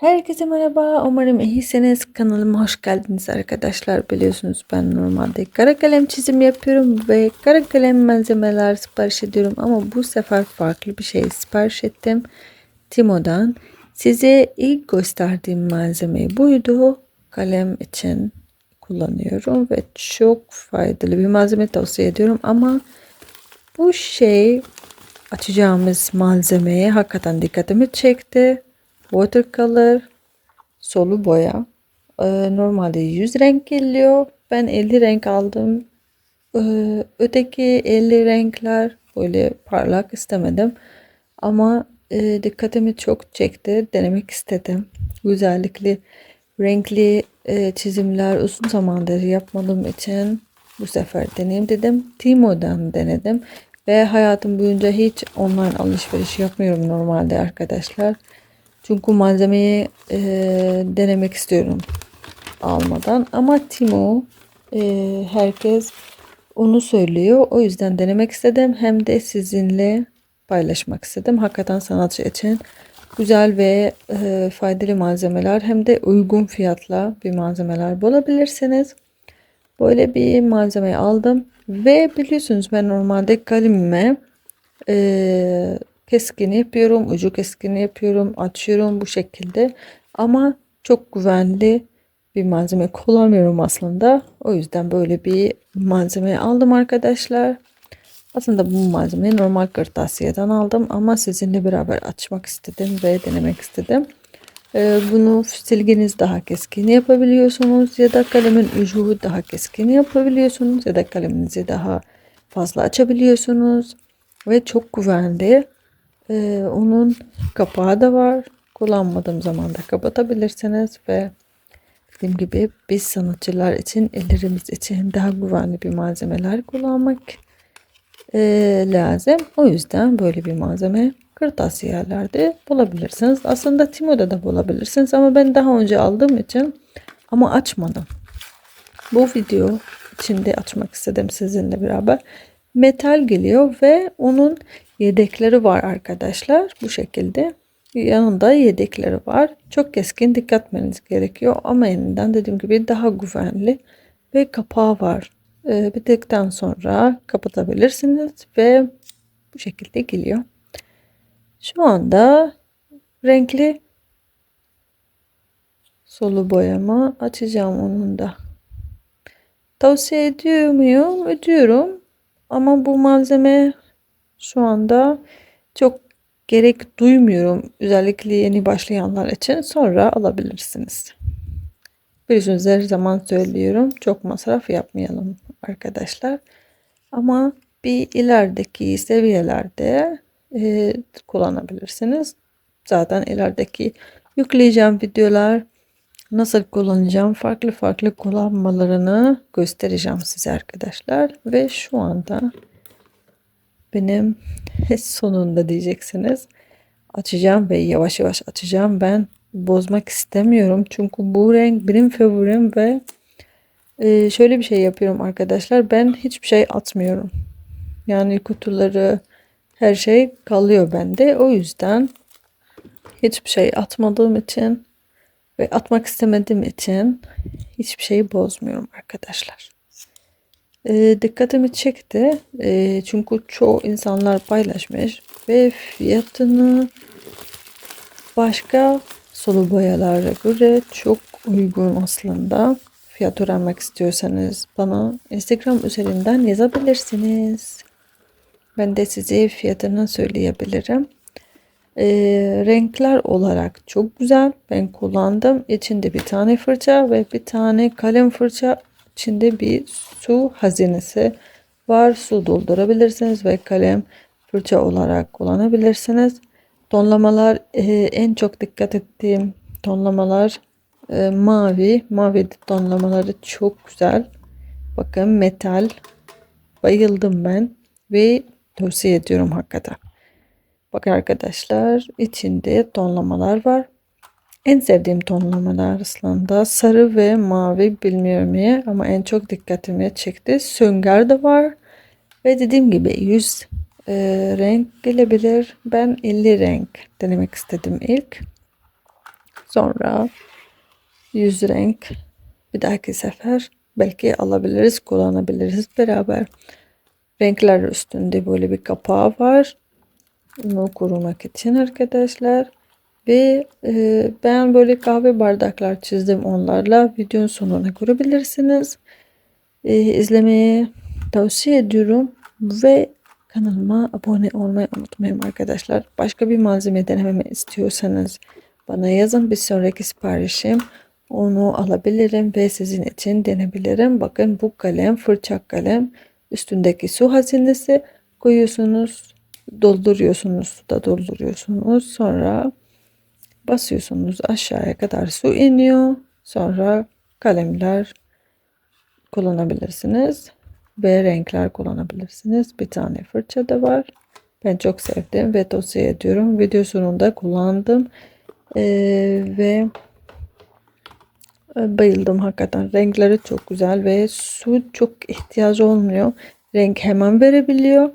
Herkese merhaba. Umarım iyisiniz. Kanalıma hoş geldiniz arkadaşlar. Biliyorsunuz ben normalde kara kalem çizim yapıyorum ve kara kalem malzemeler sipariş ediyorum ama bu sefer farklı bir şey sipariş ettim. Timo'dan. Size ilk gösterdiğim malzeme buydu. Kalem için kullanıyorum ve çok faydalı bir malzeme tavsiye ediyorum ama bu şey açacağımız malzemeye hakikaten dikkatimi çekti watercolor, solu boya. Ee, normalde 100 renk geliyor. Ben 50 renk aldım. Ee, öteki 50 renkler böyle parlak istemedim. Ama e, dikkatimi çok çekti. Denemek istedim. Güzellikli, renkli e, çizimler uzun zamandır yapmadığım için bu sefer deneyim dedim. Timo'dan denedim. Ve hayatım boyunca hiç online alışveriş yapmıyorum normalde arkadaşlar. Çünkü malzemeyi e, denemek istiyorum almadan. Ama Timo e, herkes onu söylüyor. O yüzden denemek istedim. Hem de sizinle paylaşmak istedim. Hakikaten sanatçı için güzel ve e, faydalı malzemeler hem de uygun fiyatla bir malzemeler bulabilirsiniz. Böyle bir malzemeyi aldım ve biliyorsunuz ben normalde kalemime e, keskini yapıyorum. Ucu keskini yapıyorum. Açıyorum bu şekilde. Ama çok güvenli bir malzeme kullanmıyorum aslında. O yüzden böyle bir malzeme aldım arkadaşlar. Aslında bu malzemeyi normal kırtasiyeden aldım ama sizinle beraber açmak istedim ve denemek istedim. Ee, bunu silginiz daha keskin yapabiliyorsunuz ya da kalemin ucu daha keskin yapabiliyorsunuz ya da kaleminizi daha fazla açabiliyorsunuz ve çok güvenli. Ee, onun kapağı da var. Kullanmadığım zaman da kapatabilirsiniz ve dediğim gibi biz sanatçılar için ellerimiz için daha güvenli bir malzemeler kullanmak e, lazım. O yüzden böyle bir malzeme kırtasiyelerde bulabilirsiniz. Aslında Timo'da da bulabilirsiniz ama ben daha önce aldığım için ama açmadım. Bu video içinde açmak istedim sizinle beraber. Metal geliyor ve onun yedekleri var arkadaşlar. Bu şekilde yanında yedekleri var. Çok keskin dikkat etmeniz gerekiyor ama yeniden dediğim gibi daha güvenli ve kapağı var. Ee, bittikten sonra kapatabilirsiniz ve bu şekilde geliyor. Şu anda renkli solu boyama açacağım onun da. Tavsiye ediyor muyum? Ediyorum. Ama bu malzeme şu anda çok gerek duymuyorum. Özellikle yeni başlayanlar için sonra alabilirsiniz. Biliyorsunuz her zaman söylüyorum. Çok masraf yapmayalım arkadaşlar. Ama bir ilerideki seviyelerde e, kullanabilirsiniz. Zaten ilerideki yükleyeceğim videolar nasıl kullanacağım farklı farklı kullanmalarını göstereceğim size arkadaşlar. Ve şu anda benim sonunda diyeceksiniz. Açacağım ve yavaş yavaş açacağım. Ben bozmak istemiyorum. Çünkü bu renk benim favorim ve e, şöyle bir şey yapıyorum arkadaşlar. Ben hiçbir şey atmıyorum. Yani kutuları her şey kalıyor bende. O yüzden hiçbir şey atmadığım için ve atmak istemediğim için hiçbir şeyi bozmuyorum arkadaşlar e, dikkatimi çekti. E, çünkü çoğu insanlar paylaşmış ve fiyatını başka sulu boyalara göre çok uygun aslında. Fiyat öğrenmek istiyorsanız bana Instagram üzerinden yazabilirsiniz. Ben de size fiyatını söyleyebilirim. E, renkler olarak çok güzel. Ben kullandım. İçinde bir tane fırça ve bir tane kalem fırça içinde bir su hazinesi var. Su doldurabilirsiniz ve kalem fırça olarak kullanabilirsiniz. Tonlamalar e, en çok dikkat ettiğim tonlamalar e, mavi. Mavi tonlamaları çok güzel. Bakın metal. Bayıldım ben ve tavsiye ediyorum hakikaten. Bakın arkadaşlar içinde tonlamalar var. En sevdiğim tonlamalar aslında sarı ve mavi bilmiyorum niye ama en çok dikkatimi çekti. Sünger de var ve dediğim gibi 100 e, renk gelebilir. Ben 50 renk denemek istedim ilk. Sonra yüz renk bir dahaki sefer belki alabiliriz, kullanabiliriz beraber. Renkler üstünde böyle bir kapağı var. Bunu korumak için arkadaşlar. Ve e, ben böyle kahve bardaklar çizdim onlarla. Videonun sonuna görebilirsiniz. E, izlemeyi tavsiye ediyorum. Ve kanalıma abone olmayı unutmayın arkadaşlar. Başka bir malzeme denememi istiyorsanız bana yazın. Bir sonraki siparişim onu alabilirim ve sizin için denebilirim. Bakın bu kalem fırça kalem üstündeki su hazinesi koyuyorsunuz dolduruyorsunuz suda dolduruyorsunuz. Sonra basıyorsunuz aşağıya kadar su iniyor. Sonra kalemler kullanabilirsiniz. Ve renkler kullanabilirsiniz. Bir tane fırça da var. Ben çok sevdim ve tavsiye ediyorum. Video sonunda kullandım. Ee, ve bayıldım hakikaten. Renkleri çok güzel ve su çok ihtiyacı olmuyor. Renk hemen verebiliyor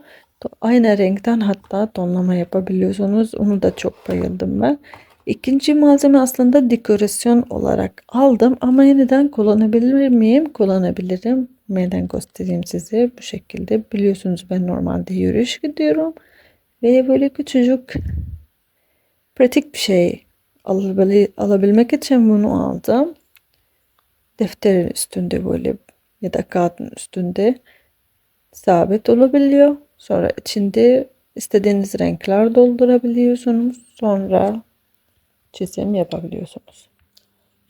aynı renkten hatta tonlama yapabiliyorsunuz onu da çok bayıldım ben İkinci malzeme aslında dekorasyon olarak aldım ama yeniden kullanabilir miyim? Kullanabilirim. Neden göstereyim size bu şekilde. Biliyorsunuz ben normalde yürüyüş gidiyorum. Ve böyle küçücük pratik bir şey alabilmek için bunu aldım. Defterin üstünde böyle ya da kağıdın üstünde sabit olabiliyor. Sonra içinde istediğiniz renkler doldurabiliyorsunuz. Sonra çizim yapabiliyorsunuz.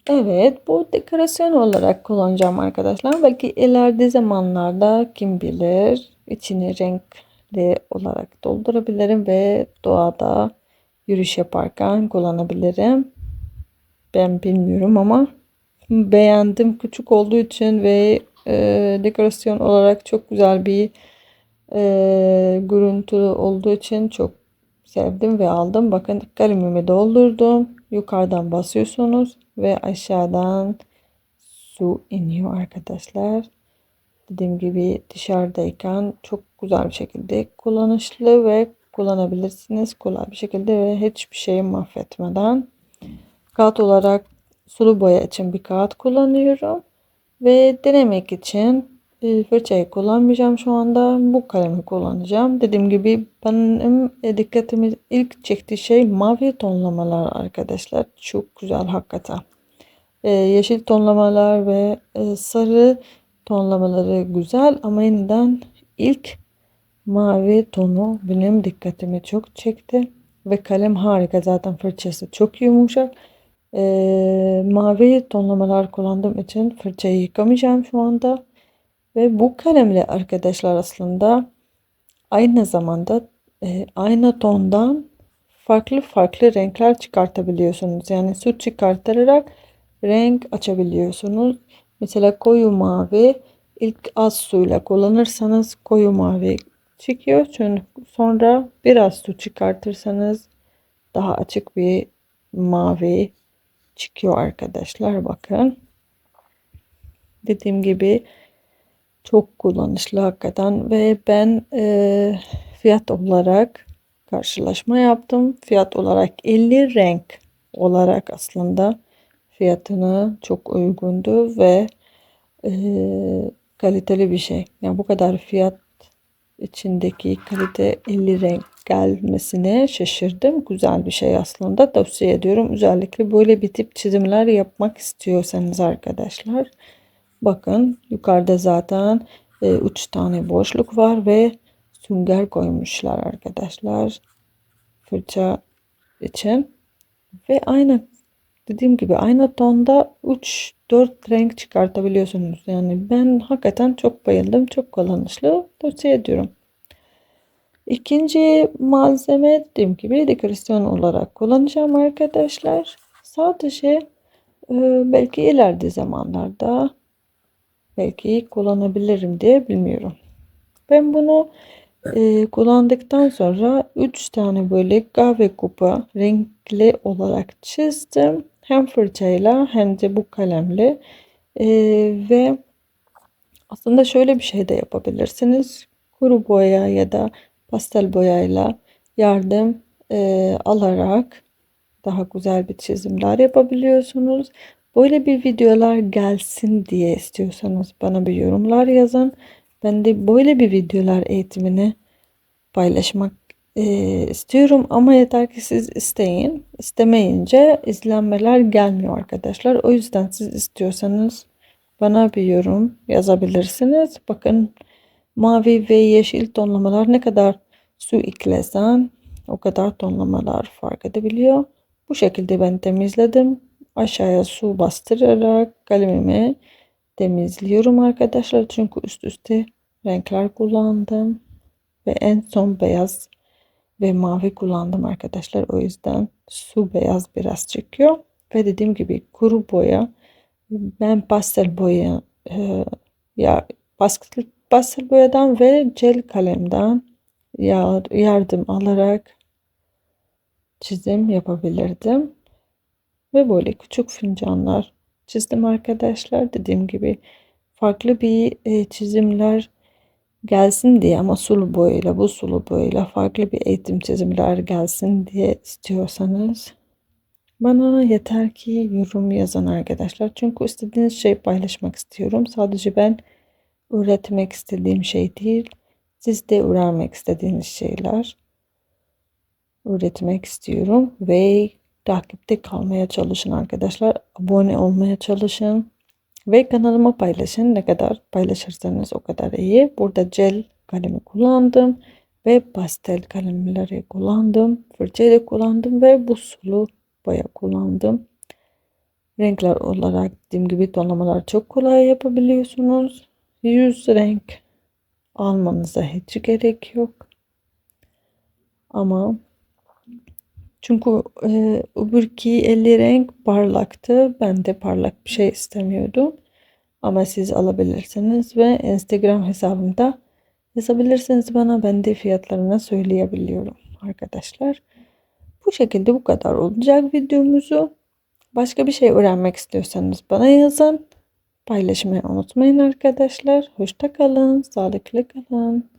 Evet bu dekorasyon olarak kullanacağım arkadaşlar. Belki ileride zamanlarda kim bilir içini renkli olarak doldurabilirim ve doğada yürüyüş yaparken kullanabilirim. Ben bilmiyorum ama beğendim küçük olduğu için ve e, dekorasyon olarak çok güzel bir e, görüntü olduğu için çok sevdim ve aldım. Bakın kalemimi doldurdum. Yukarıdan basıyorsunuz ve aşağıdan su iniyor arkadaşlar. Dediğim gibi dışarıdayken çok güzel bir şekilde kullanışlı ve kullanabilirsiniz. Kolay bir şekilde ve hiçbir şeyi mahvetmeden. Kağıt olarak sulu boya için bir kağıt kullanıyorum. Ve denemek için fırçayı kullanmayacağım şu anda. Bu kalemi kullanacağım. Dediğim gibi benim e, dikkatimi ilk çektiği şey mavi tonlamalar arkadaşlar. Çok güzel hakikaten. E, yeşil tonlamalar ve sarı tonlamaları güzel ama yeniden ilk mavi tonu benim dikkatimi çok çekti. Ve kalem harika zaten fırçası çok yumuşak. Ee, mavi tonlamalar kullandığım için fırçayı yıkamayacağım şu anda. Ve bu kalemle arkadaşlar aslında aynı zamanda e, aynı tondan farklı farklı renkler çıkartabiliyorsunuz. Yani su çıkartarak renk açabiliyorsunuz. Mesela koyu mavi ilk az suyla kullanırsanız koyu mavi çıkıyor. Çünkü sonra biraz su çıkartırsanız daha açık bir mavi çıkıyor arkadaşlar. Bakın. Dediğim gibi çok kullanışlı hakikaten ve ben e, fiyat olarak karşılaşma yaptım. Fiyat olarak 50 renk olarak aslında fiyatına çok uygundu ve e, kaliteli bir şey. Yani bu kadar fiyat içindeki kalite 50 renk gelmesine şaşırdım. Güzel bir şey aslında. Tavsiye ediyorum. Özellikle böyle bir tip çizimler yapmak istiyorsanız arkadaşlar. Bakın yukarıda zaten e, üç tane boşluk var ve sünger koymuşlar arkadaşlar. Fırça için. Ve aynı dediğim gibi aynı tonda 3-4 renk çıkartabiliyorsunuz. Yani ben hakikaten çok bayıldım. Çok kullanışlı. Tavsiye ediyorum. İkinci malzeme dediğim gibi dekorasyon olarak kullanacağım arkadaşlar. Sadece e, belki ileride zamanlarda belki kullanabilirim diye bilmiyorum. Ben bunu e, kullandıktan sonra 3 tane böyle kahve kupa renkli olarak çizdim. Hem fırçayla hem de bu kalemle e, ve aslında şöyle bir şey de yapabilirsiniz. Kuru boya ya da pastel boyayla yardım e, alarak daha güzel bir çizimler yapabiliyorsunuz. Böyle bir videolar gelsin diye istiyorsanız bana bir yorumlar yazın. Ben de böyle bir videolar eğitimini paylaşmak e, istiyorum ama yeter ki siz isteyin. İstemeyince izlenmeler gelmiyor arkadaşlar. O yüzden siz istiyorsanız bana bir yorum yazabilirsiniz. Bakın mavi ve yeşil tonlamalar ne kadar su eklesen o kadar tonlamalar fark edebiliyor. Bu şekilde ben temizledim. Aşağıya su bastırarak kalemimi temizliyorum arkadaşlar. Çünkü üst üste renkler kullandım. Ve en son beyaz ve mavi kullandım arkadaşlar. O yüzden su beyaz biraz çıkıyor. Ve dediğim gibi kuru boya ben pastel boya e, ya pastel, pastel boyadan ve jel kalemden yardım alarak çizim yapabilirdim. Ve böyle küçük fincanlar çizdim arkadaşlar. Dediğim gibi farklı bir e, çizimler gelsin diye ama sulu boyayla bu sulu boyayla farklı bir eğitim çizimler gelsin diye istiyorsanız bana yeter ki yorum yazın arkadaşlar. Çünkü istediğiniz şey paylaşmak istiyorum. Sadece ben öğretmek istediğim şey değil. Siz de öğrenmek istediğiniz şeyler öğretmek istiyorum ve takipte kalmaya çalışın arkadaşlar. Abone olmaya çalışın ve kanalıma paylaşın. Ne kadar paylaşırsanız o kadar iyi. Burada gel kalemi kullandım ve pastel kalemleri kullandım. Fırçayla kullandım ve bu sulu boya kullandım. Renkler olarak dediğim gibi tonlamalar çok kolay yapabiliyorsunuz. Yüz renk almanıza hiç gerek yok. Ama çünkü e, öbürki 50 renk parlaktı. Ben de parlak bir şey istemiyordum. Ama siz alabilirsiniz ve Instagram hesabımda yazabilirsiniz bana. Ben de fiyatlarını söyleyebiliyorum arkadaşlar. Bu şekilde bu kadar olacak videomuzu. Başka bir şey öğrenmek istiyorsanız bana yazın. Paylaşmayı unutmayın arkadaşlar. Hoşça kalın, sağlıklı kalın.